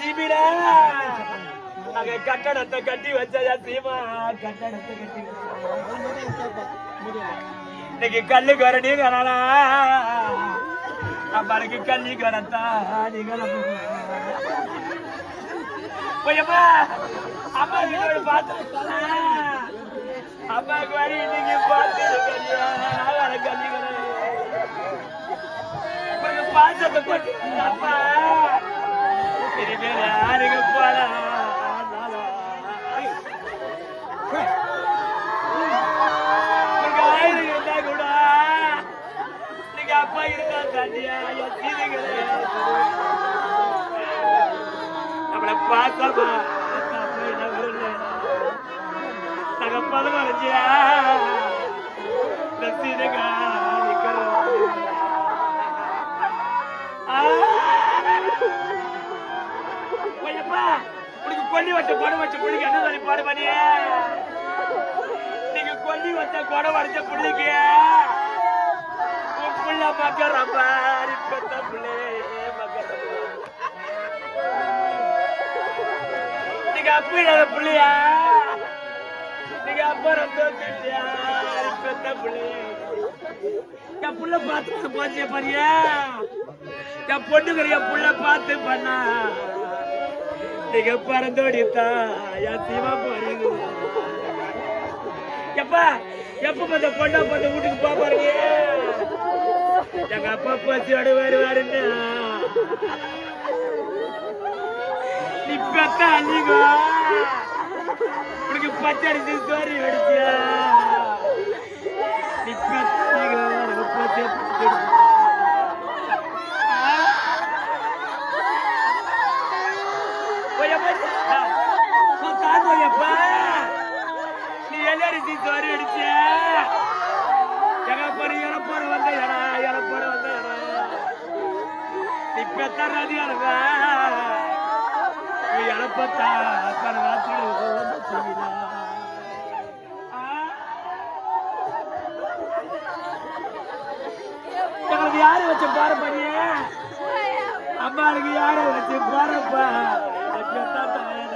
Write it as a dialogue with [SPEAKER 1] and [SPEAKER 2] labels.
[SPEAKER 1] சீமிடா. அங்க கட்டடத்தை கட்டி வச்சதா சீமா? கட்டடத்தை கட்டி இன்னைக்கு கல்லு கரடி கரடா. அம்மாளுக்கு கல்லி கரத்தா நீ போயம்மா அம்மா வீட்டோட பார்த்து அம்மாவுக்கு வரி இன்னைக்கு பார்த்து கல்லி கல்லி பாசத்தை அப்பா. நம்மளை பார்த்தமா நாங்க பதினஞ்சியா இந்த சீதைகா உனக்கு கொல்லி வச்ச கொடை வச்ச புள்ளிக்கு என்ன சொல்லி பாடு பண்ணியே நீங்க கொல்லி வச்ச கொடை வச்ச புள்ளிக்கு உன் புள்ள மக்கற மாதிரி பெத்த புள்ளே மக்கற நீங்க அப்பீடாத புள்ளியா? நீங்க அப்புறம் தோத்துட்டியா பெத்த புள்ளே. என் புள்ள பார்த்து போச்சு பண்ணியா என் பொண்ணுக்கு என் புள்ள பார்த்து பண்ணா. நீங்க பறந்தோடித்தா என் சீமா போறீங்க. எப்பா எப்ப அந்த பொண்ணா பந்த வீட்டுக்கு பா பாருங்க எங்க அப்பா பசியோடு வருவாருன்னா நீ பெத்த அள்ளிங்க உனக்கு பச்சடிச்சு சோறு அடிச்சியா நீ பெத்தீங்க உனக்கு பச்சை நீ எல்லாரும் சோறு அடிச்ச? எங்க போற வந்த எடா என வந்த எடா நீ பெத்தராதி அழக நீ எழப்பத்தா அக்கறை ராத்திரி வந்து யாரு வச்ச பாரு பண்ணிய அம்மாளுக்கு யாரு வச்சு பாருப்பா? Eu tá. Né?